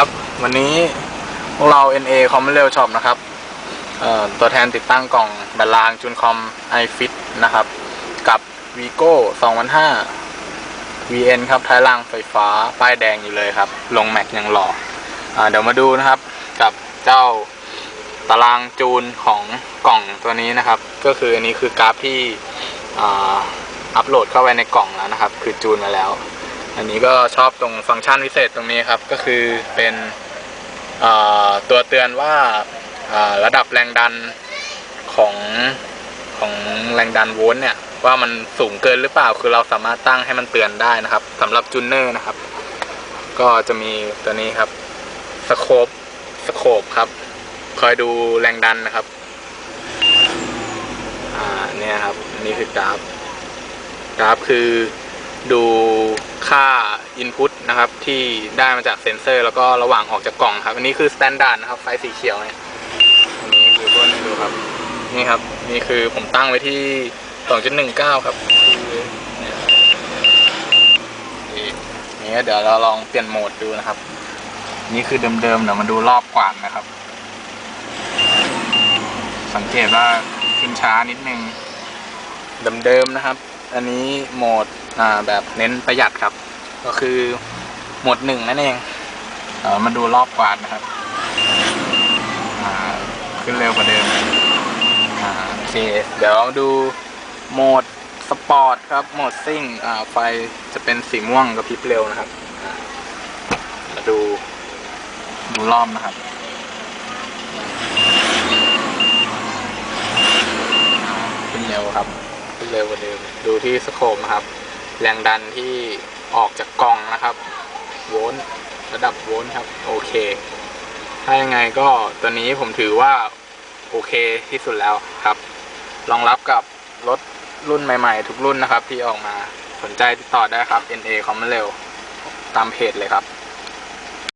ครับ วันนี้พวกเรา NA คอมเร็วช็อปนะครับตัวแทนติดตั้งกล่องดัดรางจูนคอม iFit นะครับ กับ Vigo 2005 VN ครับท้ายรางไฟฟ้า ป้ายแดงอยู่เลยครับ ลงแม็กยังหล่ออเดี๋ยวมาดูนะครับ กับเจ้าตารางจูนของกล่องตัวนี้นะครับ ก็คืออันนี้คือกราฟที่อัปโหลดเข้าไปในกล่องแล้วนะครับ คือจูนมาแล้ว อันนี้ก็ชอบตรงฟังก์ชันพิเศษตรงนี้ครับ ก็คือเป็นตัวเตือนว่าระดับแรงดันของของแรงดันโวลต์เนี่ย ว่ามันสูงเกินหรือเปล่าคือเราสามารถตั้งให้มันเตือนได้นะครับสำหรับจูนเนอร์นะครับ ก็จะมีตัวนี้ครับสโคปสโคปครับ คอยดูแรงดันนะครับ อ่าเนี่ยครับอันนี่คือกราฟกราฟคือดู ค่า Input นะครับ ที่ได้มาจากเซ็นเซอร์ แล้วก็ระหว่างออกจากกล่องครับ อันนี้คือ Standard นะครับ ไฟสีเขียวเนี่ยอันนี้คือตัวนี้ดูครับ นี่ครับ นี่คือผมตั้งไว้ที่ 2.19 ครับคือเนี่ยนี่นี่เดี๋ยวเราลองเปลี่ยนโหมดดูนะครับ นี่คือเดิมๆเดี๋ยวมาดูรอบกว่างนะครับ สังเกตว่าขึ้นช้านิดนึงเดิมๆนะครับ อันนี้โหมด แบบเน้นประหยัดครับ ก็คือโหมดหนึ่งนั่นเองเออมาดูรอบกวาดนะครับขึ้นเร็วกว่าเดิมโอเคเดี๋ยวดูโหมดสปอร์ตครับโหมดซิ่งไฟจะเป็นสีม่วงกับพริบเร็วนะครับมาดูดูรอบนะครับขึ้นเร็วครับขึ้นเร็วกว่าเดิมดูที่สโคปนะครับ แรงดันที่ออกจากกล่องนะครับ โวลต์ระดับโวลต์ครับ โอเค ถ้ายังไงก็ตัวนี้ผมถือว่า โอเคที่สุดแล้วครับ รองรับกับรถรุ่นใหม่ๆ ทุกรุ่นนะครับที่ออกมาสนใจติดต่อได้ครับ NA คอมเร็วตามเพจเลยครับ